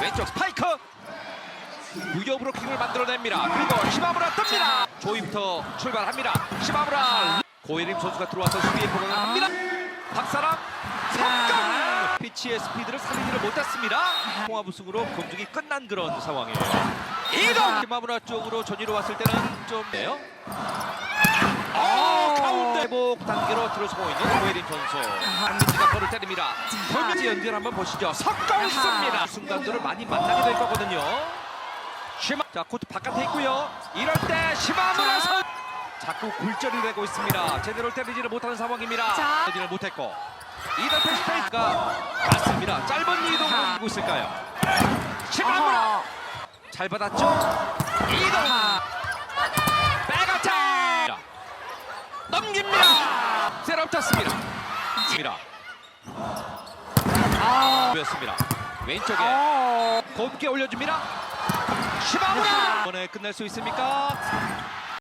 왼쪽 스파이크 유격 브로킹을 만들어냅니다. 그리고 시마무라 뜹니다. 조이부터 출발합니다. 시마무라 고예림 선수가 들어와서 수비에 보강을 합니다. 박사람 석강 피치의 스피드를 살리지를 못했습니다. 통합 우승으로 검증이 끝난 그런 상황이에요. 이동 시마무라 쪽으로 전위로 왔을 때는 좀 네요. 회복 단계로 들어서고 있는 고예림 선수. 안민지가 볼을 때립니다. 볼미지 연결 한번 보시죠. 석강 씁니다. 순간들을 많이 만나게 될 거거든요. 시마 자 코트 바깥에 있고요. 이럴 때 시마무라 선 자꾸 굴절이 되고 있습니다. 제대로 때리지를 못하는 상황입니다. 자. 때리지를 못했고 이단테 스페이스가 갔습니다. 짧은 이동을 하고 있을까요? 시마무라. 잘 받았죠? 이동 넘깁니다. 셋업 tas습니다. 입니다. 아. 였습니다. 왼쪽에 어. 곱게 올려줍니다. 시바무라 이번에 끝낼 수 있습니까?